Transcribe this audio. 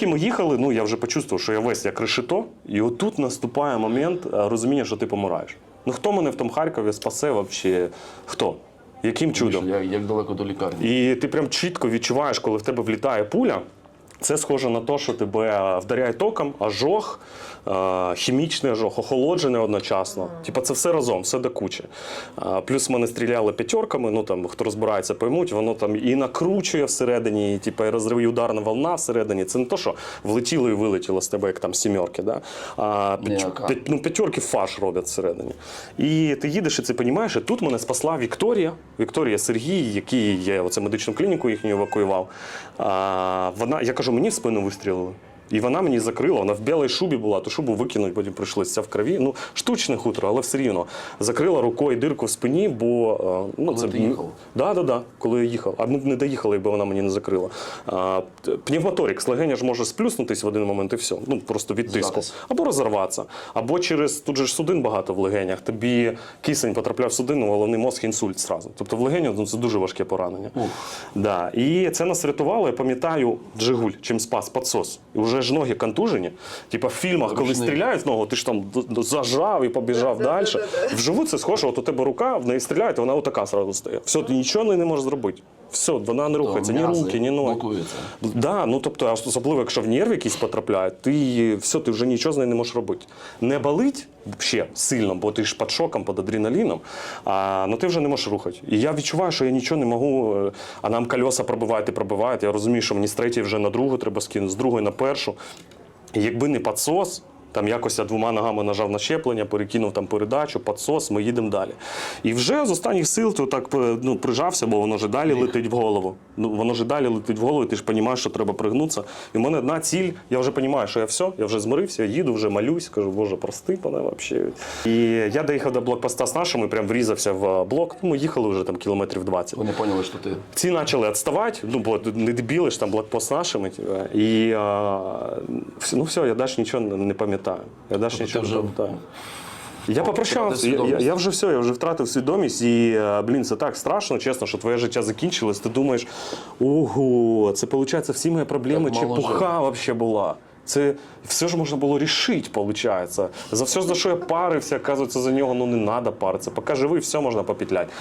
поки ми їхали, ну я вже почувствував, що я весь як решето, і отут наступає момент е, розуміння, що ти помираєш. Ну хто мене в тому Харкові спасе взагалі? Хто? Яким чудом? Я, як далеко до лікарні? І ти прям чітко відчуваєш, коли в тебе влітає пуля. Це схоже на те, що тебе вдаряє током, ожог, е, хімічний ожог, охолоджений одночасно. Типа це все разом, все до кучі. Е, Плюс мене стріляли п'ятерками, ну там хто розбирається, поймуть, воно там і накручує всередині, і, типа, і розрив, ударна волна всередині. Це не то, що влетіло і вилетіло з тебе, як там сімерки. Да? А п'ять- ну, п'ятерки фаш роблять всередині. І ти їдеш і це розумієш, і тут мене спасла Вікторія. Вікторія Сергій, який я оце медичну клініку їхню евакуював. А, вона, я кажу, мені в спину вистрілили. І вона мені закрила, вона в білій шубі була, ту шубу викинуть, потім прийшлося в крові. Ну, штучне хутро, але все рівно. Закрила рукою дирку в спині, бо е, ну, Коли ти їхав? Да, да, да, коли я їхав. А ми б не доїхали, якби вона мені не закрила. А, пневмоторикс, легеня ж може сплюснутись в один момент і все. Ну просто від тиску. Або розірватися. Або через тут же ж судин багато в легенях. Тобі кисень потрапляє в судину, головний мозг інсульт зразу. Тобто в легенях ну, це дуже важке поранення. Да. І це нас рятувало. Я пам'ятаю Джигуль, чим спас підсос. І вже ж ноги контужені. Типа в фільмах, коли стріляють в ногу, ти ж там зажав і побіжав далі. Вживу це схоже, от у тебе рука, в неї стріляють, вона отака зразу стає. Все, ти нічого не можеш зробити. Все, вона не рухається, ні руки, ні ноги. блокуються. Да, ну тобто, особливо, якщо в нерв якийсь потрапляє, ти все, ти вже нічого з нею не можеш робити. Не болить ще сильно, бо ти ж під шоком, під адреналіном, а ну ти вже не можеш рухати. І я відчуваю, що я нічого не можу, е, а нам кольоса пробивають і пробивають. Я розумію, що мені з третьої вже на другу треба скинути, з другої на першу. І якби не підсос, там якось я двома ногами нажав на щеплення, перекинув там передачу, підсос, ми їдемо далі. І вже з останніх сил ти так е, ну, прижався, бо воно ж далі летить в голову. Ну, воно ж далі летить в голову, і ти ж розумієш, що треба пригнутися. І в мене одна ціль, я вже розумію, що я все, я вже змирився, їду, вже молюсь, кажу, боже, прости мене взагалі. І я доїхав до блокпоста з нашими, прям врізався в блок. Ну, ми їхали вже там кілометрів 20. Вони поняли, що ти Ці почали відставати, ну, бо не дебіли ж там блокпост з нашими. І а, ну все, я далі нічого не не пам'ятаю. Я далі Тобто нічого ти не пам'ятаю. Я попрощався. Я, я, я вже все, я вже втратив свідомість, і е, блін, це так страшно, чесно, що твоє життя закінчилось. Ти думаєш, ого, це виходить, всі мої проблеми Так чепуха взагалі була. Це все ж можна було рішити, виходить. За все, за що я парився, оказується, за нього ну не треба паритися. Поки живий, все можна попетляти.